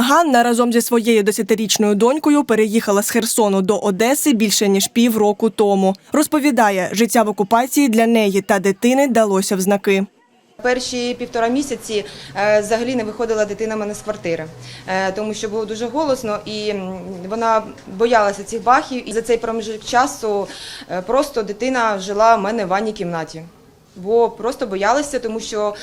Ганна разом зі своєю десятирічною донькою переїхала з Херсону до Одеси більше ніж півроку тому. Розповідає, життя в окупації для неї та дитини далося в знаки. Перші півтора місяці е, взагалі не виходила дитина мене з квартири, е, тому що було дуже голосно, і вона боялася цих бахів. І за цей проміжок часу е, просто дитина жила в мене в ванній кімнаті. Бо просто боялася, тому що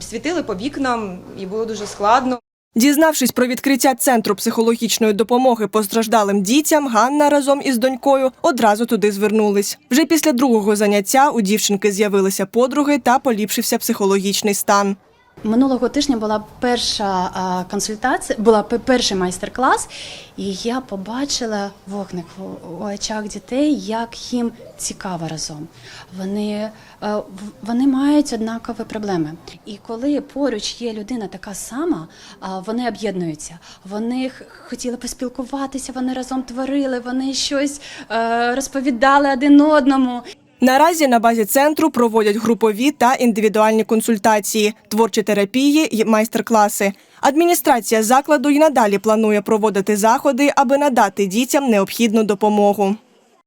світили по вікнам і було дуже складно. Дізнавшись про відкриття центру психологічної допомоги постраждалим дітям, Ганна разом із донькою одразу туди звернулись. Вже після другого заняття у дівчинки з'явилися подруги та поліпшився психологічний стан. Минулого тижня була перша консультація, була пе- перший майстер-клас, і я побачила вогник в- очах дітей, як їм цікаво разом. Вони, е, вони мають однакові проблеми. І коли поруч є людина така сама, вони об'єднуються. Вони хотіли поспілкуватися, вони разом творили, вони щось е, розповідали один одному. Наразі на базі центру проводять групові та індивідуальні консультації, творчі терапії й майстер-класи. Адміністрація закладу й надалі планує проводити заходи, аби надати дітям необхідну допомогу.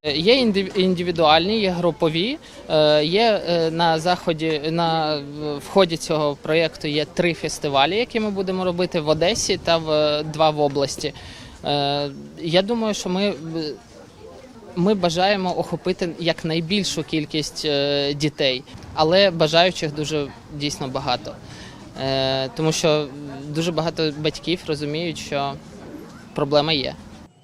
Є індивідуальні, є групові. Е, Є е, на заході на в ході цього проєкту є три фестивалі, які ми будемо робити в Одесі та в два в області. Е, Я думаю, що ми, ми бажаємо охопити якнайбільшу кількість е, дітей, але бажаючих дуже дійсно багато. Е, Тому що дуже багато батьків розуміють, що проблема є.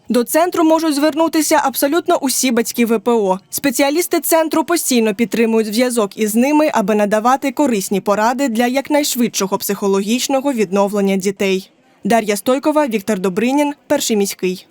До центру можуть звернутися абсолютно усі батьки ВПО. Спеціалісти центру постійно підтримують зв'язок із ними, аби надавати корисні поради для якнайшвидшого психологічного відновлення дітей. Дар'я Стойкова, Віктор Добринін, перший міський.